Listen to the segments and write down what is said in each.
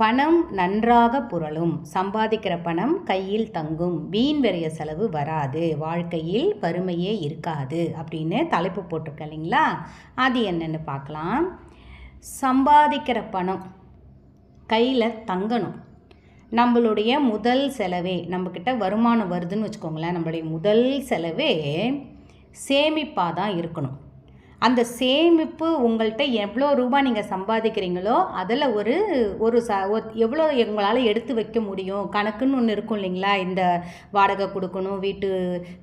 பணம் நன்றாக புரளும். சம்பாதிக்கிற பணம் கையில் தங்கும். வீண் விரைய செலவு வராது. வாழ்க்கையில் வறுமையே இருக்காது அப்படின்னு தலைப்பு போட்டிருக்க இல்லைங்களா? அது என்னென்னு பார்க்கலாம். சம்பாதிக்கிற பணம் கையில் தங்கணும். நம்மளுடைய முதல் செலவே நம்மக்கிட்ட வருமானம் வருதுன்னு வச்சுக்கோங்களேன் நம்மளுடைய முதல் செலவே சேமிப்பாக தான் இருக்கணும். அந்த சேமிப்பு உங்கள்கிட்ட எவ்வளோ ரூபாய் நீங்கள் சம்பாதிக்கிறீங்களோ அதில் ஒரு ஒரு ச ஒரு- எவ்வளோ உங்களால் எடுத்து வைக்க முடியும்? கணக்குன்னு ஒன்று இருக்கும் இல்லைங்களா? இந்த வாடகை கொடுக்கணும் வீட்டு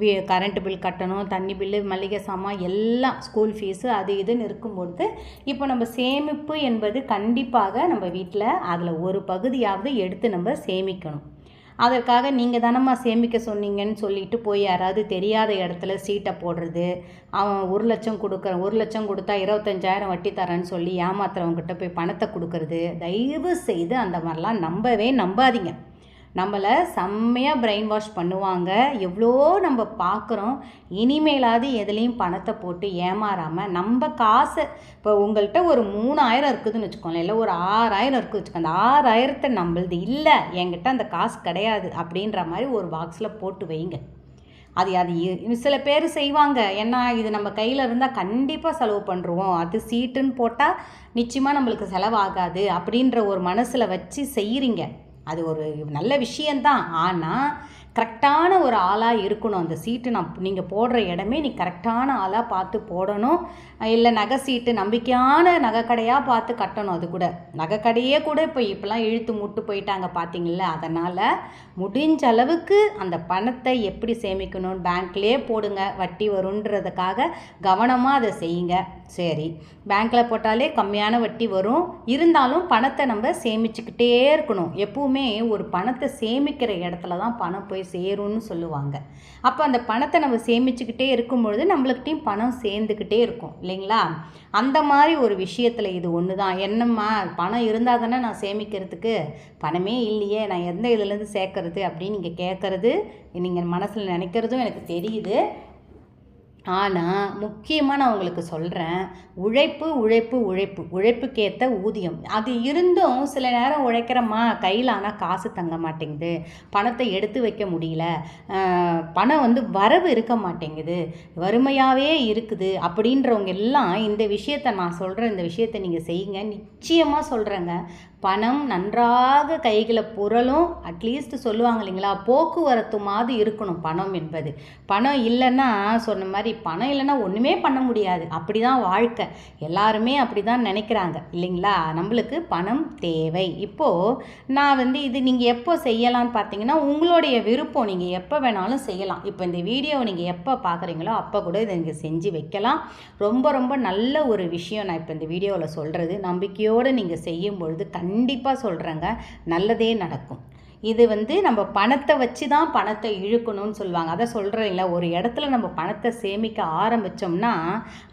வீ கரண்ட் பில் கட்டணும் தண்ணி பில்லு மளிகை சாமான் எல்லாம் ஸ்கூல் ஃபீஸு அது இதுன்னு இருக்கும்பொழுது இப்போ நம்ம சேமிப்பு என்பது கண்டிப்பாக நம்ம வீட்டில் அதில் ஒரு பகுதியாவது எடுத்து நம்ம சேமிக்கணும். அதற்காக நீங்கள் தானம்மா சேமிக்க சொன்னீங்கன்னு சொல்லிட்டு போய் யாராவது தெரியாத இடத்துல சீட்டை போடுறது அவன் ஒரு லட்சம் கொடுக்குற ஒரு லட்சம் கொடுத்தா இருபத்தஞ்சாயிரம் வட்டி தரேன்னு சொல்லி ஏமாத்துறவங்ககிட்ட போய் பணத்தை கொடுக்கறது தயவு செய்து அந்த மாதிரிலாம் நம்பவே நம்பாதீங்க. நம்மளை செம்மையாக பிரெயின் வாஷ் பண்ணுவாங்க. எவ்வளோ நம்ம பார்க்குறோம் இனிமேலாவது எதுலேயும் பணத்தை போட்டு ஏமாறாமல் நம்ம காசை இப்போ உங்கள்கிட்ட ஒரு மூணாயிரம் இருக்குதுன்னு வச்சுக்கோங்களேன். இல்லை ஒரு ஆறாயிரம் இருக்குது வச்சுக்கோங்க. அந்த ஆறாயிரத்தை நம்மளது இல்லை என்கிட்ட அந்த காசு கிடையாது அப்படின்ற மாதிரி ஒரு பாக்ஸில் போட்டு வைங்க. அது அது இ- சில பேர் செய்வாங்க. ஏன்னா இது நம்ம கையில் இருந்தால் கண்டிப்பாக செலவு பண்ணுறோம் அது சீட்டுன்னு போட்டால் நிச்சயமாக நம்மளுக்கு செலவாகாது அப்படின்ற ஒரு மனசில் வச்சு செய்கிறீங்க அது ஒரு நல்ல விஷயந்தான் ஆனால் கரெக்டான ஒரு ஆளாக இருக்கணும். அந்த சீட்டு நான் நீங்கள் போடுற இடமே நீ கரெக்டான ஆளாக பார்த்து போடணும். இல்லை நகை சீட்டு நம்பிக்கையான நகைக்கடையாக பார்த்து கட்டணும் அது கூட. நகைக்கடையே கூட இப்போ இப்போலாம் இழுத்து முட்டு போயிட்டாங்க பார்த்தீங்கள அதனால் முடிஞ்ச அளவுக்கு அந்த பணத்தை எப்படி சேமிக்கணும்? பேங்க்லேயே போடுங்க. வட்டி வருன்றதுக்காக கவனமாக அதை செய்யுங்க. சரி. பேங்க்கில் போட்டாலே கம்மியான வட்டி வரும். இருந்தாலும் பணத்தை நம்ம சேமிச்சுக்கிட்டே இருக்கணும். எப்பவுமே ஒரு பணத்தை சேமிக்கிற இடத்துல தான் பணம் போய் சேரும்னு சொல்லுவாங்க. அப்போ அந்த பணத்தை நம்ம சேமிச்சுக்கிட்டே இருக்கும் பொழுது நம்மளுக்கிட்டையும் பணம் சேர்ந்துக்கிட்டே இருக்கும். இல்லைங்களா? அந்த மாதிரி ஒரு விஷயத்தில் இது ஒன்று தான் என்னம்மா? பணம் இருந்தால் தானே நான் சேமிக்கிறதுக்கு? பணமே இல்லையே. நான் எந்த இதுலேருந்து சேர்க்கறது அப்படின்னு நீங்கள் கேட்குறது நீங்கள் மனசில் நினைக்கிறதும் எனக்கு தெரியுது. ஆனால் முக்கியமாக நான் உங்களுக்கு சொல்கிறேன் உழைப்பு உழைப்பு உழைப்பு உழைப்புக்கேற்ற ஊதியம். அது இருந்தும் சில நேரம் உழைக்கிறோமா கையில் ஆனால் காசு தங்க மாட்டேங்குது. பணத்தை எடுத்து வைக்க முடியல. பணம் வந்து வரவு இருக்க மாட்டேங்குது. வறுமையாகவே இருக்குது அப்படின்றவங்க எல்லாம் இந்த விஷயத்தை நான் சொல்கிற இந்த விஷயத்தை நீங்கள் செய்யுங்க. நிச்சயமாக சொல்கிறேங்க பணம் நன்றாக கைகளை புரளும். அட்லீஸ்ட் சொல்லுவாங்க இல்லைங்களா? போக்குவரத்துமாவது இருக்கணும் பணம் என்பது. பணம் இல்லைன்னா சொன்ன மாதிரி பணம் இல்லைன்னா ஒன்றுமே பண்ண முடியாது. அப்படி தான் வாழ்க்கை. எல்லாருமே அப்படி தான் நினைக்கிறாங்க. இல்லைங்களா? நம்மளுக்கு பணம் தேவை. இப்போது நான் வந்து இது நீங்கள் எப்போ செய்யலாம்னு பார்த்தீங்கன்னா உங்களுடைய விருப்பம் நீங்கள் எப்போ வேணாலும் செய்யலாம். இப்போ இந்த வீடியோவை நீங்கள் எப்போ பார்க்குறீங்களோ அப்போ கூட இதை நீங்கள் செஞ்சு வைக்கலாம். ரொம்ப ரொம்ப நல்ல ஒரு விஷயம் நான் இப்போ இந்த வீடியோவில் சொல்கிறது நம்பிக்கையோடு நீங்கள் செய்யும் பொழுது கண்டிப்பாக சொல்கிறேங்க நல்லதே நடக்கும். இது வந்து நம்ம பணத்தை வச்சு தான் பணத்தை இழுக்கணும்னு சொல்லுவாங்க. அதை சொல்கிறேன் இல்லை ஒரு இடத்துல நம்ம பணத்தை சேமிக்க ஆரம்பித்தோம்னா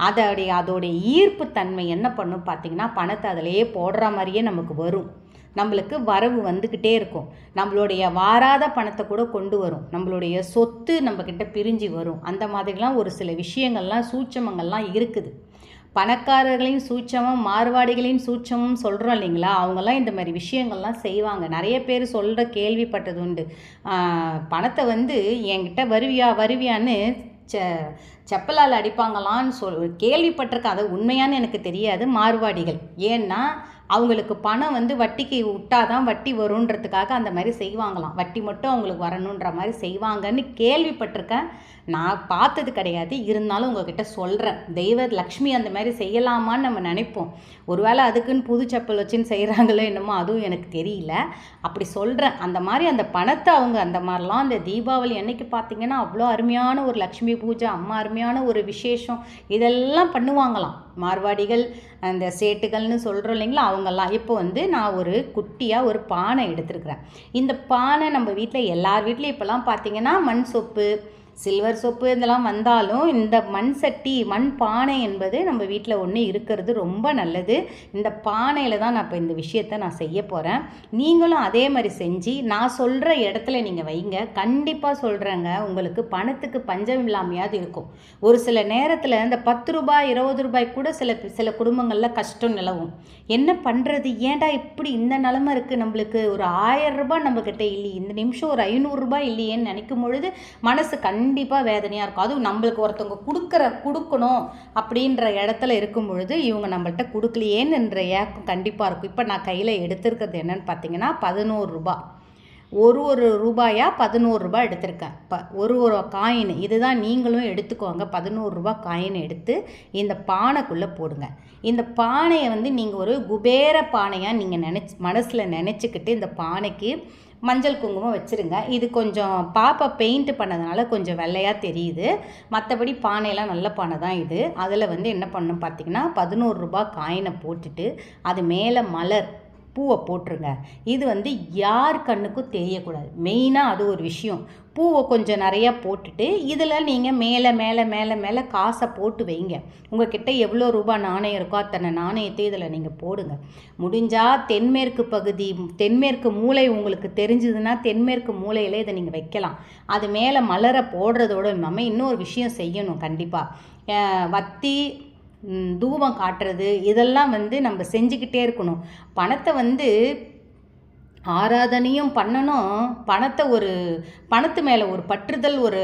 அதோடைய அதோடைய ஈர்ப்பு தன்மை என்ன பண்ணும் பார்த்திங்கன்னா பணத்தை அதிலேயே போடுற மாதிரியே நமக்கு வரும். நம்மளுக்கு வரவு வந்துக்கிட்டே இருக்கும். நம்மளுடைய வாராத பணத்தை கூட கொண்டு வரும். நம்மளுடைய சொத்து நம்மக்கிட்ட பிரிஞ்சு வரும். அந்த மாதிரிலாம் ஒரு சில விஷயங்கள்லாம் சூட்சமங்கள்லாம் இருக்குது. பணக்காரர்களின் சூட்சமும் மார்வாடிகளின் சூட்சமும் சொல்கிறோம் இல்லைங்களா? அவங்கெல்லாம் இந்த மாதிரி விஷயங்கள்லாம் செய்வாங்க. நிறைய பேர் சொல்கிற கேள்விப்பட்டது உண்டு. பணத்தை வந்து என்கிட்ட வருவியா வருவியான்னு செ செப்பலால் அடிப்பாங்களான்னு சொல் கேள்விப்பட்டிருக்கேன். அது உண்மையான்னு எனக்கு தெரியாது. மார்வாடிகள் ஏன்னா அவங்களுக்கு பணம் வந்து வட்டிக்கு விட்டாதான் வட்டி வருன்றதுக்காக அந்த மாதிரி செய்வாங்களாம். வட்டி மட்டும் அவங்களுக்கு வரணுன்ற மாதிரி செய்வாங்கன்னு கேள்விப்பட்டிருக்கேன். நான் பார்த்தது கிடையாது. இருந்தாலும் உங்ககிட்ட சொல்கிறேன் தெய்வ லக்ஷ்மி அந்த மாதிரி செய்யலாமான்னு நம்ம நினைப்போம். ஒருவேளை அதுக்குன்னு புது செப்பல் வச்சுன்னு செய்கிறாங்களோ என்னமோ அதுவும் எனக்கு தெரியல. அப்படி சொல்கிறேன் அந்த மாதிரி அந்த பணத்தை அவங்க அந்த மாதிரிலாம் அந்த தீபாவளி அன்னைக்கு பார்த்தீங்கன்னா அவ்வளோ அருமையான ஒரு லக்ஷ்மி பூஜை அம்மா அருமையான ஒரு விசேஷம் இதெல்லாம் பண்ணுவாங்களாம். மார்வாடிகள் அந்த சேட்டுகள்னு சொல்கிறோம் இல்லைங்களா அவங்கெல்லாம். இப்போ வந்து நான் ஒரு குட்டியாக ஒரு பானை எடுத்துருக்குறேன். இந்த பானை நம்ம வீட்டில் எல்லார் வீட்லேயும் இப்போல்லாம் பார்த்தீங்கன்னா மண் சொப்பு சில்வர் சொப்பு இதெல்லாம் வந்தாலும் இந்த மண் சட்டி மண் பானை என்பது நம்ம வீட்டில் ஒன்று இருக்கிறது ரொம்ப நல்லது. இந்த பானையில் தான் நான் இப்போ இந்த விஷயத்தை நான் செய்ய போகிறேன் நீங்களும் அதே மாதிரி செஞ்சு நான் சொல்கிற இடத்துல நீங்கள் வைங்க. கண்டிப்பாக சொல்கிறேங்க உங்களுக்கு பணத்துக்கு பஞ்சம் இல்லாமையாவது இருக்கும். ஒரு சில நேரத்தில் இந்த பத்து ரூபாய் இருபது ரூபாய் கூட சில சில குடும்பங்களில் கஷ்டம் நிலவும். என்ன பண்ணுறது ஏன்டா இப்படி இந்த நிலமை இருக்குது நம்மளுக்கு ஒரு ஆயிரம் ரூபாய் நம்மக்கிட்ட இல்லையே இந்த நிமிஷம் ஒரு ஐநூறுரூபா இல்லையேன்னு நினைக்கும் பொழுது மனசு கண் கண்டிப்பாக வேதனையாக இருக்கும். அதுவும் நம்மளுக்கு ஒருத்தவங்க கொடுக்குற கொடுக்கணும் அப்படின்ற இடத்துல இருக்கும் பொழுது இவங்க நம்மள்ட்ட கொடுக்கலையேன்ற ஏக்கம் கண்டிப்பாக இருக்கும். இப்போ நான் கையில் எடுத்திருக்கிறது என்னன்னு பார்த்தீங்கன்னா பதினோரு ரூபா. ஒரு ஒரு ரூபாயா பதினோரு ரூபாய் எடுத்திருக்கேன். ப ஒரு ஒரு காயின் இதுதான் நீங்களும் எடுத்துக்கோங்க. பதினோரு ரூபாய் காயின் எடுத்து இந்த பானைக்குள்ளே போடுங்க. இந்த பானையை வந்து நீங்கள் ஒரு குபேர பானையாக நீங்கள் நினச்சி மனசில் நினச்சிக்கிட்டு இந்த பானைக்கு மஞ்சள் குங்குமம் வச்சுருங்க. இது கொஞ்சம் பாப்பா பெயிண்ட் பண்ணதுனால கொஞ்சம் வெள்ளையாக தெரியுது. மற்றபடி பானையெல்லாம் நல்ல பானை தான் இது. அதில் வந்து என்ன பண்ணணும் பார்த்திங்கன்னா பதினோரு ரூபாய் காயினை போட்டுட்டு அது மேலே மலர் பூவை போட்டுருங்க. இது வந்து யார் கண்ணுக்கும் தெரியக்கூடாது. மெயினாக அது ஒரு விஷயம். பூவை கொஞ்சம் நிறையா போட்டுட்டு இதில் நீங்கள் மேலே மேலே மேலே மேலே காசை போட்டு வைங்க. உங்ககிட்ட எவ்வளோ ரூபாய் நாணயம் இருக்கோ அத்தனை நாணயத்தை இதில் நீங்கள் போடுங்க. முடிஞ்சால் தென்மேற்கு பகுதி தென்மேற்கு மூளை உங்களுக்கு தெரிஞ்சதுன்னா தென்மேற்கு மூலையில் இதை நீங்கள் வைக்கலாம். அது மேலே மலரை போடுறதோடு இல்லாமல் இன்னொரு விஷயம் செய்யணும் கண்டிப்பாக வத்தி தூபம் காட்டுறது இதெல்லாம் வந்து நம்ம செஞ்சுக்கிட்டே இருக்கணும். பணத்தை வந்து ஆராதனையும் பண்ணணும். பணத்தை ஒரு பணத்து மேலே ஒரு பற்றுதல் ஒரு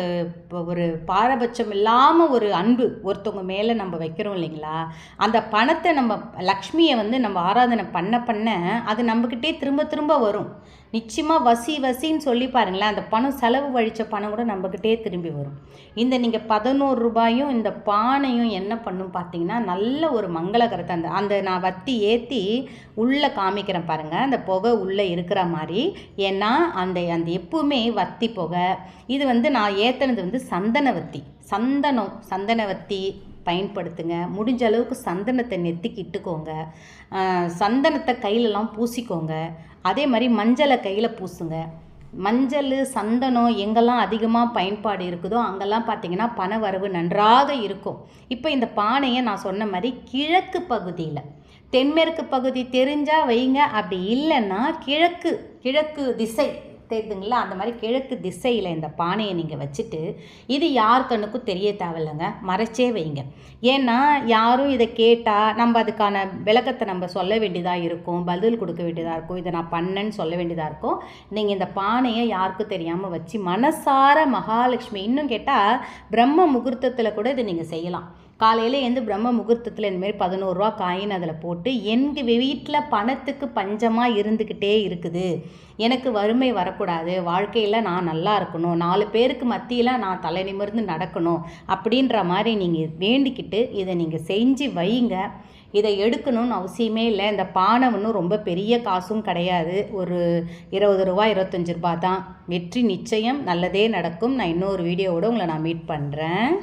ஒரு பாரபட்சம் இல்லாமல் ஒரு அன்பு ஒருத்தவங்க மேலே நம்ம வைக்கிறோம் இல்லைங்களா? அந்த பணத்தை நம்ம லக்ஷ்மியை வந்து நம்ம ஆராதனை பண்ண பண்ண அது நம்மக்கிட்டே திரும்ப திரும்ப வரும். நிச்சயமாக வசி வசின்னு சொல்லி பாருங்களேன் அந்த பணம் செலவு வழித்த பணம் கூட நம்மக்கிட்டே திரும்பி வரும். இந்த நீங்கள் பதினோரு ரூபாயும் இந்த பானையும் என்ன பண்ணும் பார்த்தீங்கன்னா நல்ல ஒரு மங்களகரத்தை அந்த அந்த நான் வத்தி ஏற்றி உள்ளே காமிக்கிறேன் பாருங்கள் அந்த புகை உள்ளே இருக்கிற மாதிரி. ஏன்னா அந்த அந்த எப்பவுமே வத்தி புகை இது வந்து நான் ஏற்றுனது வந்து சந்தன வத்தி சந்தனம் சந்தனவத்தி பயன்படுத்துங்க. முடிஞ்ச அளவுக்கு சந்தனத்தை நெத்திக்கு இட்டுக்கோங்க. சந்தனத்தை கையிலலாம் பூசிக்கோங்க. அதே மாதிரி மஞ்சளை கையில் பூசுங்க. மஞ்சள் சந்தனம் எங்கெல்லாம் அதிகமாக பயன்பாடு இருக்குதோ அங்கெல்லாம் பார்த்தீங்கன்னா பண வரவு நன்றாக இருக்கும். இப்போ இந்த பானையை நான் சொன்ன மாதிரி கிழக்கு பகுதியில். தென்மேற்கு பகுதி தெரிஞ்சால் வைங்க. அப்படி இல்லைன்னா கிழக்கு கிழக்கு திசை. தெரியுதுங்களா அந்த மாதிரி கிழக்கு திசையில் இந்த பானையை நீங்கள் வச்சுட்டு இது யார் கண்ணுக்கும் தெரிய தேவையில்லைங்க. மறைச்சே வைங்க. ஏன்னா யாரும் இதை கேட்டால் நம்ம அதுக்கான விளக்கத்தை நம்ம சொல்ல வேண்டியதாக இருக்கும் பதில் கொடுக்க வேண்டியதாக இருக்கும் இதை நான் பண்ணேன்னு சொல்ல வேண்டியதாக இருக்கும். நீங்கள் இந்த பானையை யாருக்கும் தெரியாமல் வச்சு மனசார மகாலட்சுமி இன்னும் கேட்டால் பிரம்ம முகூர்த்தத்தில் கூட இதை நீங்கள் செய்யலாம். காலையில் எழுந்து பிரம்ம முகூர்த்தத்தில் இந்தமாரி பதினோருவா காயின் அதில் போட்டு எங்கள் வீட்டில் பணத்துக்கு பஞ்சமாக இருந்துக்கிட்டே இருக்குது. எனக்கு வறுமை வரக்கூடாது. வாழ்க்கையில் நான் நல்லா இருக்கணும். நாலு பேருக்கு மத்தியில் நான் தலை நிமிர்ந்து நடக்கணும். அப்படின்ற மாதிரி நீங்கள் வேண்டிக்கிட்டு இதை நீங்கள் செஞ்சு வைங்க. இதை எடுக்கணும்னு அவசியமே இல்லை. இந்த பானை ஒன்றும் ரொம்ப பெரிய காசும் கிடையாது. ஒரு இருபது ரூபா இருபத்தஞ்சி ரூபா தான். வெற்றி நிச்சயம் நல்லதே நடக்கும். நான் இன்னொரு வீடியோவோடு உங்களை நான் மீட் பண்ணுறேன்